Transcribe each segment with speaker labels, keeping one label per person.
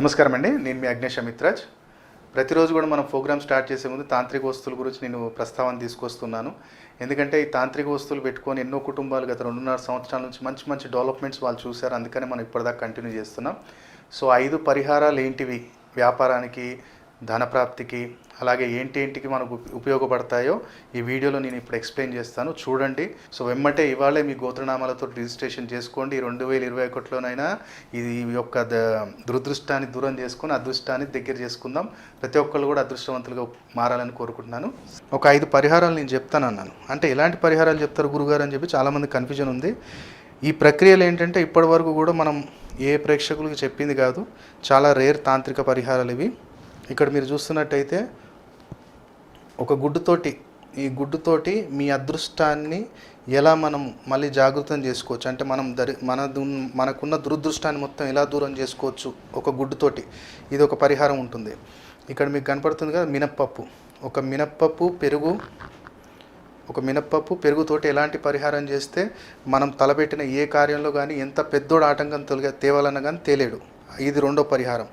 Speaker 1: నమస్కారం అండి నేను మీ అగ్నేష్ అమిత్రాజ్. ప్రతిరోజు కూడా మనం ప్రోగ్రామ్ స్టార్ట్ చేసే ముందు తాంత్రిక వస్తువుల గురించి నేను ప్రస్తావన తీసుకొస్తున్నాను. ఎందుకంటే ఈ తాంత్రిక వస్తువులు పెట్టుకొని ఎన్నో కుటుంబాలు గత రెండున్నర సంవత్సరాల నుంచి మంచి మంచి డెవలప్మెంట్స్ వాళ్ళు చూశారు. అందుకనే మనం ఇప్పటిదాకా కంటిన్యూ చేస్తున్నాం. సో ఐదు పరిహారాలు ఏంటివి? వ్యాపారానికి ధనప్రాప్తికి అలాగే ఏంటి ఏంటికి మనకు ఉపయోగపడతాయో ఈ వీడియోలో నేను ఇప్పుడు ఎక్స్ప్లెయిన్ చేస్తాను. చూడండి. సో వెమ్మటే ఇవాళే మీ గోత్రనామాలతో రిజిస్ట్రేషన్ చేసుకోండి. రెండు వేల ఇరవై ఒకటిలోనైనా ఇది ఈ యొక్క ద- దురదృష్టాన్ని దూరం చేసుకొని అదృష్టాన్ని దగ్గర చేసుకుందాం. ప్రతి ఒక్కళ్ళు కూడా అదృష్టవంతులుగా మారాలని కోరుకుంటున్నాను. ఒక ఐదు పరిహారాలు నేను చెప్తాను అన్నాను అంటే ఎలాంటి పరిహారాలు చెప్తారు గురుగారు అని చెప్పి చాలామంది కన్ఫ్యూజన్ ఉంది. ఈ ప్రక్రియలు ఏంటంటే ఇప్పటి వరకు కూడా మనం ఏ ప్రేక్షకులకు చెప్పింది కాదు. చాలా రేర్ తాంత్రిక పరిహారాలు ఇవి. ఇక్కడ మీరు చూస్తున్నట్టయితే ఒక గుడ్డుతోటి ఈ గుడ్డుతోటి మీ అదృష్టాన్ని ఎలా మనం మళ్ళీ జాగృతం చేసుకోవచ్చు? అంటే మనం దరి మన మనకున్న దురదృష్టాన్ని మొత్తం ఎలా దూరం చేసుకోవచ్చు? ఒక గుడ్డుతోటి. ఇది ఒక పరిహారం ఉంటుంది. ఇక్కడ మీకు కనపడుతుంది కదా మినప్పప్పు. ఒక మినప్పప్పు పెరుగు ఒక మినప్పప్పు పెరుగుతోటి ఎలాంటి పరిహారం చేస్తే మనం తలపెట్టిన ఏ కార్యంలో కానీ ఎంత పెద్దోడు ఆటంకం తొలగ తేవాలన్నా కానీ తేలేడు. ఇది రెండో పరిహారం.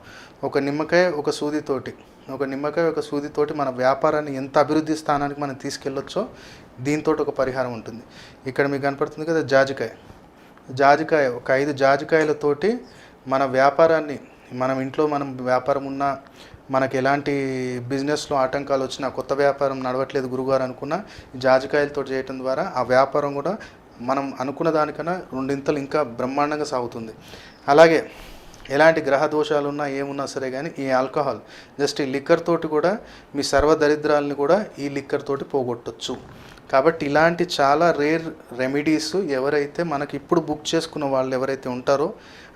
Speaker 1: ఒక నిమ్మకాయ ఒక సూదితోటి ఒక నిమ్మకాయ ఒక సూదితోటి మన వ్యాపారాన్ని ఎంత అభివృద్ధి స్థానానికి మనం తీసుకెళ్ళొచ్చో దీంతో ఒక పరిహారం ఉంటుంది. ఇక్కడ మీకు కనపడుతుంది కదా జాజికాయ. జాజికాయ ఒక ఐదు జాజికాయలతోటి మన వ్యాపారాన్ని మనం ఇంట్లో మనం వ్యాపారం ఉన్నా మనకి ఎలాంటి బిజినెస్లో ఆటంకాలు వచ్చినా కొత్త వ్యాపారం నడవట్లేదు గురుగారు అనుకున్న ఈ జాజికాయలతో చేయటం ద్వారా ఆ వ్యాపారం కూడా మనం అనుకున్న దానికన్నా రెండింతలు ఇంకా బ్రహ్మాండంగా సాగుతుంది. అలాగే ఎలాంటి గ్రహ దోషాలు ఉన్నా ఏమున్నా సరే కానీ ఈ ఆల్కహాల్ జస్ట్ ఈ లిక్కర్ తోటి కూడా మీ సర్వ దరిద్రాలని కూడా ఈ లిక్కర్ తోటి పోగొట్టచ్చు. కాబట్టి ఇలాంటి చాలా రేర్ రెమెడీస్ ఎవరైతే మనకి ఇప్పుడు బుక్ చేసుకున్న వాళ్ళు ఎవరైతే ఉంటారో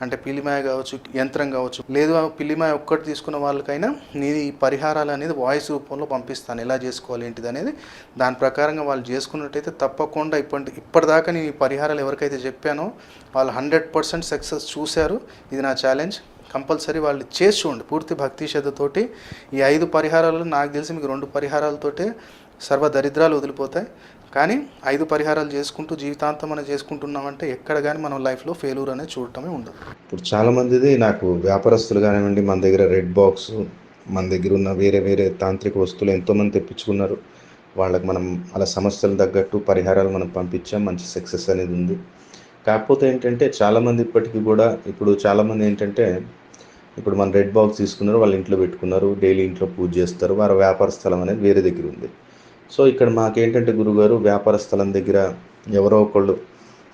Speaker 1: అంటే పిల్లిమాయ కావచ్చు యంత్రం కావచ్చు లేదు పిలిమాయ పిల్లిమాయ ఒక్కటి తీసుకున్న వాళ్ళకైనా నేను ఈ పరిహారాలు అనేది వాయిస్ రూపంలో పంపిస్తాను. ఎలా చేసుకోవాలి ఏంటిది అనేది దాని ప్రకారంగా వాళ్ళు చేసుకున్నట్టయితే తప్పకుండా ఇప్పటి ఇప్పటిదాకా నేను ఈ పరిహారాలు ఎవరికైతే చెప్పానో వాళ్ళు హండ్రెడ్ పర్సెంట్ సక్సెస్ చూశారు. ఇది నా ఛాలెంజ్ కంపల్సరీ వాళ్ళు చేసి చూడండి. పూర్తి భక్తి శ్రద్ధతోటి ఈ ఐదు పరిహారాలు నాకు తెలిసి మీకు రెండు పరిహారాలతోటే సర్వ దరిద్రాలు వదిలిపోతాయి. కానీ ఐదు పరిహారాలు చేసుకుంటూ జీవితాంతం మనం చేసుకుంటున్నామంటే ఎక్కడ కానీ మనం లైఫ్లో ఫెయిల్యూర్ అనేది చూడటమే ఉండదు.
Speaker 2: ఇప్పుడు చాలామందిది నాకు వ్యాపారస్తులు కానివ్వండి మన దగ్గర రెడ్ బాక్స్ మన దగ్గర ఉన్న వేరే వేరే తాంత్రిక వస్తువులు ఎంతోమంది తెప్పించుకున్నారు. వాళ్ళకి మనం అలా సమస్యలు తగ్గట్టు పరిహారాలు మనం పంపించాం మంచి సక్సెస్ అనేది ఉంది. కాకపోతే ఏంటంటే చాలామంది ఇప్పటికీ కూడా ఇప్పుడు చాలామంది ఏంటంటే ఇప్పుడు మన రెడ్ బాక్స్ తీసుకున్నారు వాళ్ళ ఇంట్లో పెట్టుకున్నారు డైలీ ఇంట్లో పూజ చేస్తారు వారి వ్యాపార స్థలం అనేది వేరే దగ్గర ఉంది. సో ఇక్కడ మాకేంటంటే గురుగారు వ్యాపార స్థలం దగ్గర ఎవరో ఒకళ్ళు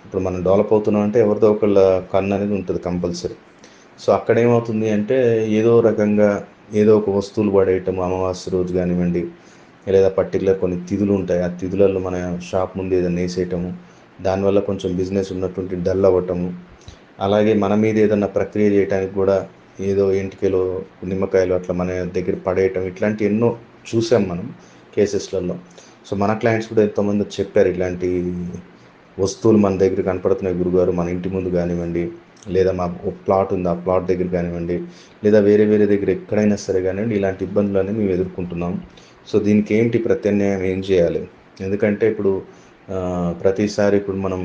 Speaker 2: ఇప్పుడు మనం డెవలప్ అవుతున్నాం అంటే ఎవరిదో ఒకళ్ళ కన్ను అనేది ఉంటుంది కంపల్సరీ. సో అక్కడ ఏమవుతుంది అంటే ఏదో రకంగా ఏదో ఒక వస్తువులు పడేయటం అమావాస్య రోజు కానివ్వండి లేదా పర్టికులర్ కొన్ని తిథులు ఉంటాయి ఆ తిథులలో మన షాప్ ముందు ఏదైనా వేసేయటము దానివల్ల కొంచెం బిజినెస్ ఉన్నటువంటి డల్ అవ్వటము అలాగే మన మీద ఏదైనా ప్రక్రియ చేయడానికి కూడా ఏదో ఎంటికలో నిమ్మకాయలు అట్లా మన దగ్గర పడేయటం ఇట్లాంటి ఎన్నో చూసాం మనం. కేసెస్లలో సో మన క్లయింట్స్ కూడా ఎంతోమంది చెప్పారు ఇలాంటి వస్తువులు మన దగ్గర కనపడుతున్నాయి గురుగారు మన ఇంటి ముందు కానివ్వండి లేదా మా ప్లాట్ ఉంది ఆ ప్లాట్ దగ్గర కానివ్వండి లేదా వేరే వేరే దగ్గర ఎక్కడైనా సరే కానివ్వండి ఇలాంటి ఇబ్బందులు అనేవి మేము ఎదుర్కొంటున్నాం. సో దీనికి ఏంటి ప్రత్యామ్నాయం ఏం చేయాలి? ఎందుకంటే ఇప్పుడు ప్రతిసారి ఇప్పుడు మనం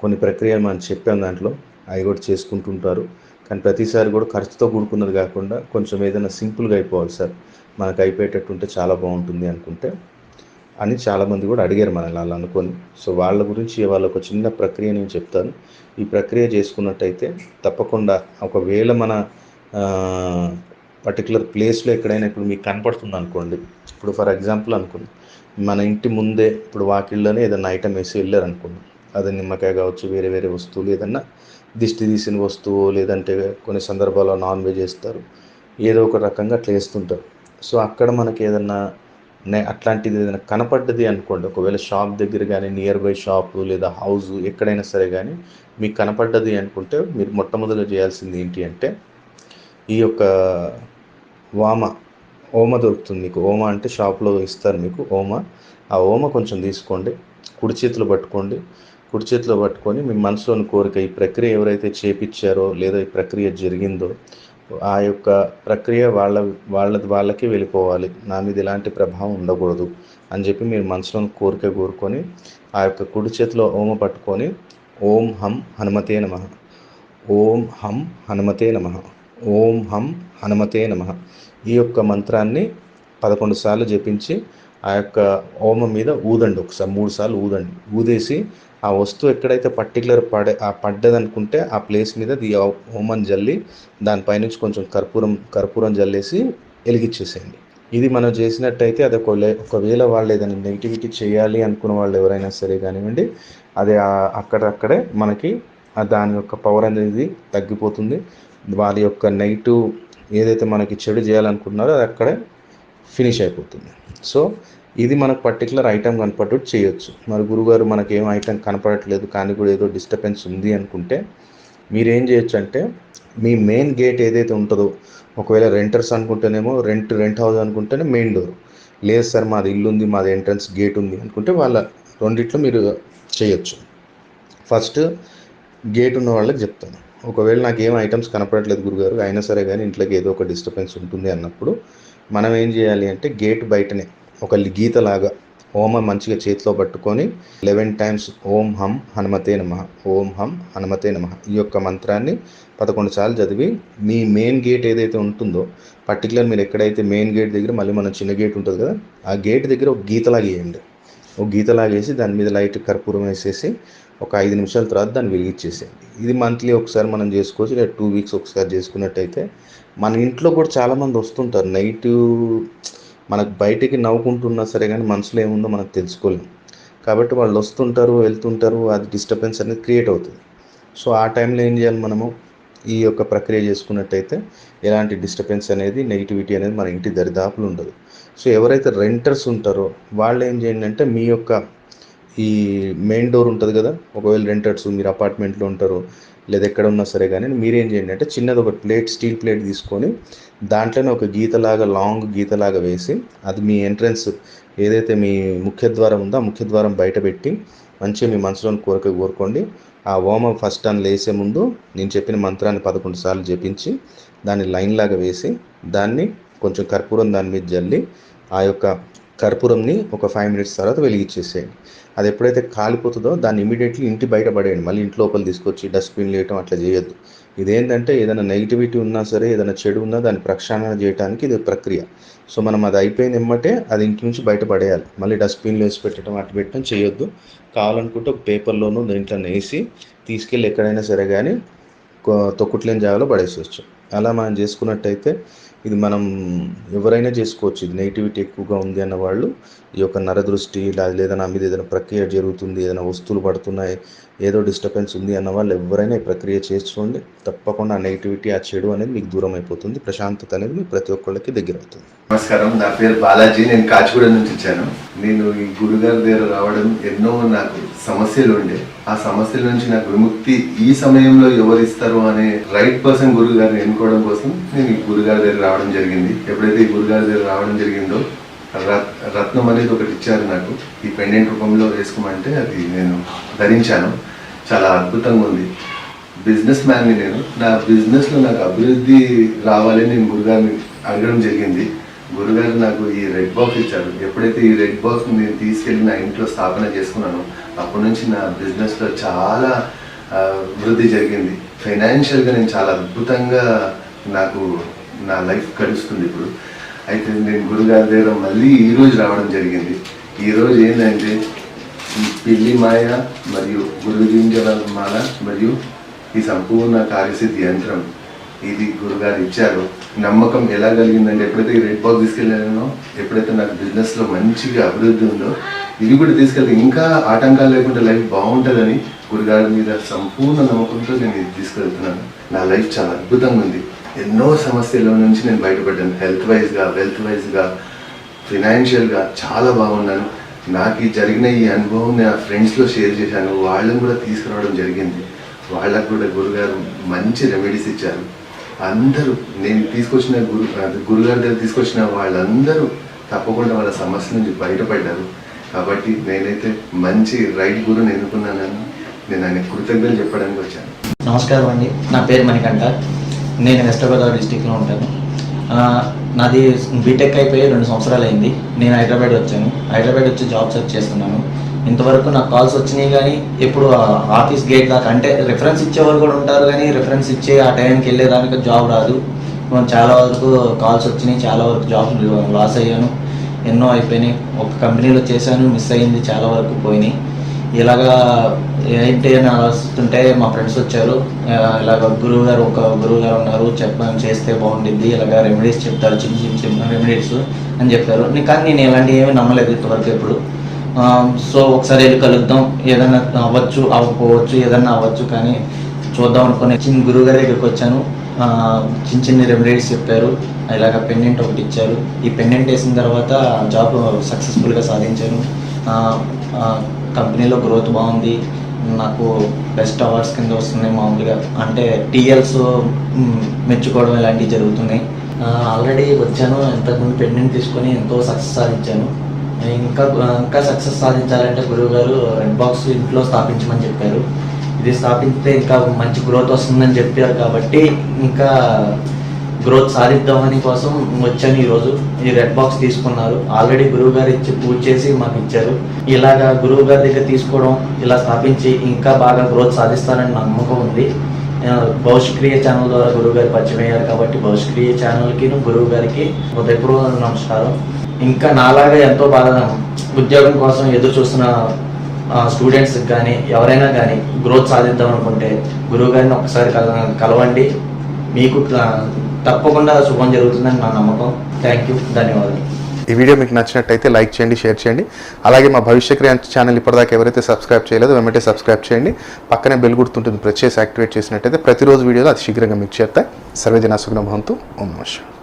Speaker 2: కొన్ని ప్రక్రియలు మనం చెప్పాం దాంట్లో అవి కూడా చేసుకుంటుంటారు. కానీ ప్రతిసారి కూడా ఖర్చుతో కూడుకున్నది కాకుండా కొంచెం ఏదైనా సింపుల్గా అయిపోవాలి సార్. మనకు అయిపోయేటట్టు ఉంటే చాలా బాగుంటుంది అనుకుంటే అని చాలామంది కూడా అడిగారు మనల్ని అలా అనుకొని. సో వాళ్ళ గురించి వాళ్ళ ఒక చిన్న ప్రక్రియ నేను చెప్తాను. ఈ ప్రక్రియ చేసుకున్నట్టయితే తప్పకుండా ఒకవేళ మన పర్టికులర్ ప్లేస్లో ఎక్కడైనా ఇప్పుడు మీకు కనపడుతుంది అనుకోండి. ఇప్పుడు ఫర్ ఎగ్జాంపుల్ అనుకోండి మన ఇంటి ముందే ఇప్పుడు వాకిళ్ళలోనే ఏదైనా ఐటమ్ వేసి వెళ్ళారు అనుకోండి అది నిమ్మకాయ కావచ్చు వేరే వేరే వస్తువులు ఏదన్నా దిష్టి తీసిన వస్తువు లేదంటే కొన్ని సందర్భాల్లో నాన్ వెజ్ వేస్తారు. ఏదో ఒక రకంగా అట్లా వేస్తుంటారు. సో అక్కడ మనకి ఏదన్నా అట్లాంటిది ఏదైనా కనపడ్డది అనుకోండి ఒకవేళ షాప్ దగ్గర కానీ నియర్ బై షాప్ లేదా హౌస్ ఎక్కడైనా సరే కానీ మీకు కనపడ్డది అనుకుంటే మీరు మొట్టమొదటిగా చేయాల్సింది ఏంటి అంటే ఈ యొక్క వామ ఓమ దొరుకుతుంది మీకు. ఓమ అంటే షాప్లో ఇస్తారు మీకు. ఓమ ఆ ఓమ కొంచెం తీసుకోండి. కుడి చేతులు పట్టుకోండి. కుడి చేతిలో పట్టుకొని మీ మనసులోని కోరిక ఈ ప్రక్రియ ఎవరైతే చేపించారో లేదా ఈ ప్రక్రియ జరిగిందో ఆ యొక్క ప్రక్రియ వాళ్ళ వాళ్ళది వాళ్ళకి వెళ్ళిపోవాలి. నా మీద ఎలాంటి ప్రభావం ఉండకూడదు అని చెప్పి మీరు మనసులోని కోరిక కోరుకొని ఆ యొక్క కుడి చేతిలో ఓమ పట్టుకొని ఓం హం హనుమతే నమ. ఓం హం హనుమతే నమ. ఓం హం హనుమతే నమ. ఈ యొక్క మంత్రాన్ని పదకొండు సార్లు జపించి ఆ యొక్క హోమం మీద ఊదండి ఒకసారి మూడు సార్లు ఊదండి. ఊదేసి ఆ వస్తువు ఎక్కడైతే పర్టికులర్ పడే ఆ పడ్డదనుకుంటే ఆ ప్లేస్ మీద ది హోమం జల్లి దానిపైనుంచి కొంచెం కర్పూరం కర్పూరం జల్లేసి వెలిగించేసేయండి ఇది మనం చేసినట్టయితే అది ఒక ఒకవేళ వాళ్ళు ఏదైనా నెగిటివిటీ చేయాలి అనుకున్న వాళ్ళు ఎవరైనా సరే కానివ్వండి అది అక్కడక్కడే మనకి దాని యొక్క పవర్ అనేది తగ్గిపోతుంది. వారి యొక్క నెగిటివ్ ఏదైతే మనకి చెడు చేయాలనుకుంటున్నారో అది అక్కడే ఫినిష్ అయిపోతుంది. సో ఇది మనకు పర్టికులర్ ఐటమ్ కనపడ్డట్టు చేయొచ్చు. మరి గురుగారు మనకి ఏం ఐటమ్ కనపడట్లేదు కానీ కూడా ఏదో డిస్టర్బెన్స్ ఉంది అనుకుంటే మీరేం చేయొచ్చు అంటే మీ మెయిన్ గేట్ ఏదైతే ఉంటుందో ఒకవేళ రెంటర్స్ అనుకుంటేనేమో రెంట్ రెంట్ హౌస్ అనుకుంటేనే మెయిన్ డోర్. లేదు సార్ మాది ఇల్లు ఉంది మాది ఎంట్రన్స్ గేట్ ఉంది అనుకుంటే వాళ్ళ రెండిట్లో మీరు చేయొచ్చు. ఫస్ట్ గేట్ ఉన్న వాళ్ళకి చెప్తాను. ఒకవేళ నాకు ఏం ఐటమ్స్ కనపడట్లేదు గురుగారు అయినా సరే కానీ ఇంట్లోకి ఏదో ఒక డిస్టర్బెన్స్ ఉంటుంది అన్నప్పుడు మనం ఏం చేయాలి అంటే గేట్ బయటనే ఒక గీతలాగా హోమం మంచిగా చేతిలో పట్టుకొని లెవెన్ టైమ్స్ ఓం హం హనుమతే నమ ఓం హం హనుమతే నమ ఈ యొక్క మంత్రాన్ని పదకొండు సార్లు చదివి మీ మెయిన్ గేట్ ఏదైతే ఉంటుందో పర్టికులర్ మీరు ఎక్కడైతే మెయిన్ గేట్ దగ్గర మళ్ళీ మన చిన్న గేట్ ఉంటుంది కదా ఆ గేట్ దగ్గర ఒక గీతలాగా వేయండి. ఒక గీతలాగేసి దాని మీద లైట్ కర్పూరం వేసేసి ఒక ఐదు నిమిషాల తర్వాత దాన్ని వెలిగించేసేయండి. ఇది మంత్లీ ఒకసారి మనం చేసుకోవచ్చు లేదా టూ వీక్స్ ఒకసారి చేసుకున్నట్టయితే మన ఇంట్లో కూడా చాలామంది వస్తుంటారు. నెగిటివ్ మనకు బయటికి నవ్వుకుంటున్నా సరే కానీ మనసులో ఏముందో మనకు తెలుసుకోలేము కాబట్టి వాళ్ళు వస్తుంటారు వెళ్తుంటారు అది డిస్టర్బెన్స్ అనేది క్రియేట్ అవుతుంది. సో ఆ టైంలో ఏం చేయాలి మనము? ఈ యొక్క ప్రక్రియ చేసుకున్నట్టయితే ఎలాంటి డిస్టర్బెన్స్ అనేది నెగిటివిటీ అనేది మన ఇంటి దరిదాపులు ఉండదు. సో ఎవరైతే రెంటర్స్ ఉంటారో వాళ్ళు ఏం చేయండి అంటే మీ యొక్క ఈ మెయిన్ డోర్ ఉంటుంది కదా? ఒకవేళ రెంటర్స్ మీరు అపార్ట్మెంట్లో ఉంటారు లేదా ఎక్కడ ఉన్నా సరే కానీ మీరేం చేయండి అంటే చిన్నది ఒక ప్లేట్ స్టీల్ ప్లేట్ తీసుకొని దాంట్లోనే ఒక గీతలాగా లాంగ్ గీతలాగా వేసి అది మీ ఎంట్రన్స్ ఏదైతే మీ ముఖ్య ద్వారం ఉందో ఆ ముఖ్య ద్వారం బయట పెట్టి మంచిగా మీ మనసులోని కోరిక కోరుకోండి. ఆ ఓమ ఫస్ట్ అని లేసే ముందు నేను చెప్పిన మంత్రాన్ని పదకొండు సార్లు జపించి దాన్ని లైన్ లాగా వేసి దాన్ని కొంచెం కర్పూరం దాని మీద జల్లి ఆ యొక్క కర్పూరంని ఒక ఫైవ్ మినిట్స్ తర్వాత వెలిగించేసేయండి అది ఎప్పుడైతే కాలిపోతుందో దాన్ని ఇమీడియట్లీ ఇంటి బయట పడేయండి. మళ్ళీ ఇంటి లోపల తీసుకొచ్చి డస్ట్బిన్ వేయటం అట్లా చేయొద్దు. ఇదేంటంటే ఏదైనా నెగిటివిటీ ఉన్నా సరే ఏదైనా చెడు ఉన్నా దాన్ని ప్రక్షాళన చేయడానికి ఇది ప్రక్రియ. సో మనం అది అయిపోయింది ఎమ్మటే అది ఇంటి నుంచి బయట పడేయాలి. మళ్ళీ డస్ట్బిన్లో వేసి పెట్టడం అటు పెట్టడం చేయొద్దు. కావాలనుకుంటే ఒక పేపర్లోనూ దీంట్లో వేసి తీసుకెళ్ళి ఎక్కడైనా సరే కానీ కొ- తొక్కుట్లేని జాగాలో పడేసేయచ్చు. అలా మనం చేసుకున్నట్టయితే ఇది మనం ఎవరైనా చేసుకోవచ్చు. ఇది నెగిటివిటీ ఎక్కువగా ఉంది అన్న వాళ్ళు ఈ యొక్క నరదృష్టి లేదా నా మీద ఏదైనా ప్రక్రియ జరుగుతుంది ఏదైనా వస్తువులు పడుతున్నాయి ఏదో డిస్టర్బెన్స్ ఉంది అన్న వాళ్ళు ఎవరైనా ఈ ప్రక్రియ చేసుకోండి. తప్పకుండా నెగిటివిటీ ఆ చెడు అనేది మీకు దూరం అయిపోతుంది. ప్రశాంతత అనేది మీ ప్రతి ఒక్కళ్ళకి దగ్గర అవుతుంది.
Speaker 3: నమస్కారం. నా పేరు బాలాజీ. నేను కాచిగూడ నుంచి వచ్చాను. నేను ఈ గురుగారి దగ్గర రావడం ఎన్నో నాకు సమస్యలు ఉండే. ఆ సమస్యల నుంచి నాకు విముక్తి ఈ సమయంలో ఎవరు ఇస్తారు అనే రైట్ పర్సన్ గురుగారిని ఎన్నుకోవడం కోసం నేను ఈ గురుగారి దగ్గర రావడం జరిగింది. ఎప్పుడైతే ఈ గురుగారి దగ్గర రావడం జరిగిందో రత్నం అనేది ఒకటి ఇచ్చారు నాకు. ఈ పెండెంట్ రూపంలో వేసుకోమంటే అది నేను ధరించాను. చాలా అద్భుతంగా ఉంది. బిజినెస్ మ్యాన్ని నేను. నా బిజినెస్లో నాకు అభివృద్ధి రావాలని నేను గురుగారిని అడగడం జరిగింది. గురుగారు నాకు ఈ రెడ్ బాక్స్ ఇచ్చారు. ఎప్పుడైతే ఈ రెడ్ బాక్స్ నేను తీసుకెళ్ళి నా ఇంట్లో స్థాపన చేసుకున్నానో అప్పటి నుంచి నా బిజినెస్లో చాలా వృద్ధి జరిగింది. ఫైనాన్షియల్గా నేను చాలా అద్భుతంగా నాకు నా లైఫ్ గడుస్తుంది ఇప్పుడు. అయితే నేను గురుగారి దగ్గర మళ్ళీ ఈరోజు రావడం జరిగింది. ఈరోజు ఏంటంటే ఈ పిల్లి మాయ మరియు గురుగింజల మాల మరియు ఈ సంపూర్ణ కార్యసిద్ధి యంత్రం ఇది గురుగారు ఇచ్చారు. నమ్మకం ఎలా కలిగిందంటే ఎప్పుడైతే ఈ రెడ్ బాక్స్ తీసుకెళ్ళానో ఎప్పుడైతే నాకు బిజినెస్లో మంచిగా అభివృద్ధి ఉందో ఇది కూడా తీసుకెళ్తే ఇంకా ఆటంకాలు లేకుండా లైఫ్ బాగుంటుందని గురుగారి మీద సంపూర్ణ నమ్మకంతో నేను ఇది తీసుకెళ్తున్నాను. నా లైఫ్ చాలా అద్భుతంగా ఉంది. ఎన్నో సమస్యల నుంచి నేను బయటపడ్డాను. హెల్త్ వైజ్గా వెల్త్ వైజ్గా ఫినాన్షియల్గా చాలా బాగున్నాను. నాకు ఈ జరిగిన ఈ అనుభవం నా ఫ్రెండ్స్లో షేర్ చేశాను. వాళ్ళని కూడా తీసుకురావడం జరిగింది. వాళ్ళకు కూడా గురుగారు మంచి రెమెడీస్ ఇచ్చారు. అందరూ నేను తీసుకొచ్చిన గురు గురుగారి దగ్గర తీసుకొచ్చిన వాళ్ళందరూ తప్పకుండా వాళ్ళ సమస్య నుంచి బయటపడ్డారు. కాబట్టి నేనైతే మంచి రైట్ గురుని ఎన్నుకున్నానని నేను ఆయన కృతజ్ఞతలు చెప్పడానికి వచ్చాను.
Speaker 4: నమస్కారం అండి. నా పేరు మణికంఠ. నేను వెస్ట్ గోదావరి డిస్టిక్లో ఉంటాను. నాది బీటెక్ అయిపోయి రెండు సంవత్సరాలు అయింది. నేను హైదరాబాద్ వచ్చాను. హైదరాబాద్ వచ్చి జాబ్ సెర్చ్ చేస్తున్నాను. ఇంతవరకు నాకు కాల్స్ వచ్చినాయి కానీ ఎప్పుడు ఆఫీస్ గేట్ దాకా అంటే రిఫరెన్స్ ఇచ్చేవారు కూడా ఉంటారు కానీ రిఫరెన్స్ ఇచ్చే ఆ టైంకి వెళ్ళేదానికి జాబ్ రాదు. చాలా వరకు కాల్స్ వచ్చినాయి. చాలా వరకు జాబ్ లాస్ అయ్యాను. ఎన్నో అయిపోయినాయి. ఒక కంపెనీలో చేశాను. మిస్ అయింది చాలా వరకు పోయినాయి. ఇలాగా ఏంటి అని ఆలోచిస్తుంటే మా ఫ్రెండ్స్ వచ్చారు. ఇలాగ గురువు గారు ఒక గురువు గారు ఉన్నారు. చెప్పని చేస్తే బాగుండిద్ది. ఇలాగ రెమెడీస్ చెప్తారు. చిన్న చిన్న చిన్న రెమెడీస్ అని చెప్పారు. కానీ నేను ఇలాంటివి ఏమీ నమ్మలేదు ఇంతవరకు ఎప్పుడు. సో ఒకసారి వెళ్ళి కలుద్దాం. ఏదైనా అవ్వచ్చు అవ్వకపోవచ్చు ఏదైనా అవ్వచ్చు కానీ చూద్దాం అనుకుని చిన్న గురువు గారి దగ్గరికి వచ్చాను. చిన్న చిన్న రెమెడీస్ చెప్పారు. ఇలాగ పెండెంట్ ఒకటి ఇచ్చారు. ఈ పెండెంట్ వేసిన తర్వాత జాబ్ సక్సెస్ఫుల్గా సాధించాను. కంపెనీలో గ్రోత్ బాగుంది. నాకు బెస్ట్ అవార్డ్స్ కింద వస్తున్నాయి మామూలుగా. అంటే టీఎల్స్ మెచ్చుకోవడం ఇలాంటివి జరుగుతున్నాయి. ఆల్రెడీ వచ్చాను. ఇంతకుముందు పెండెంట్ తీసుకొని ఎంతో సక్సెస్ సాధించాను. ఇంకా ఇంకా సక్సెస్ సాధించాలంటే గురువు గారు రెడ్ బాక్స్ ఇంట్లో స్థాపించమని చెప్పారు. ఇది స్థాపిస్తే ఇంకా మంచి గ్రోత్ వస్తుందని చెప్పారు కాబట్టి ఇంకా గ్రోత్ సాధిద్దామని కోసం వచ్చాను ఈరోజు ఈ రెడ్ బాక్స్ తీసుకున్నారు. ఆల్రెడీ గురువు గారు ఇచ్చి పూజ చేసి మాకు ఇచ్చారు. ఇలాగా గురువు గారి దగ్గర తీసుకోవడం ఇలా స్థాపించి ఇంకా బాగా గ్రోత్ సాధిస్తారని నమ్మకం ఉంది. భవిష్క్రియ ఛానల్ ద్వారా గురువు గారు పరిచయం అయ్యారు కాబట్టి భవిష్క్రియ ఛానల్కి గురువు గారికి హృదయపూర్వక నమస్కారం. ఇంకా నాలాగా ఎంతో బాగా ఉద్యోగం కోసం ఎదురు చూస్తున్న స్టూడెంట్స్ కానీ ఎవరైనా కానీ గ్రోత్ సాధిద్దాం అనుకుంటే గురువు గారిని ఒకసారి కల- కలవండి. మీకు తప్పకుండా శుభం జరుగుతుందని నా నమ్మకం. థ్యాంక్ యూ ధన్యవాదాలు.
Speaker 1: ఈ వీడియో మీకు నచ్చినట్టయితే లైక్ చేయండి షేర్ చేయండి. అలాగే మా భవిష్య క్రియ ఛానల్ ఇప్పటిదాకా ఎవరైతే సబ్స్క్రైబ్ చేయలేదో వెంటనే సబ్స్క్రైబ్ చేయండి. పక్కనే బెల్ గుర్తుంటుంది ప్రెస్ చేసి యాక్టివేట్ చేసినట్టయితే ప్రతిరోజు వీడియోలో అది శీఘ్రంగా మీకు చేస్తాయి సర్వేజన సుగ్న ఓం నమస్కారం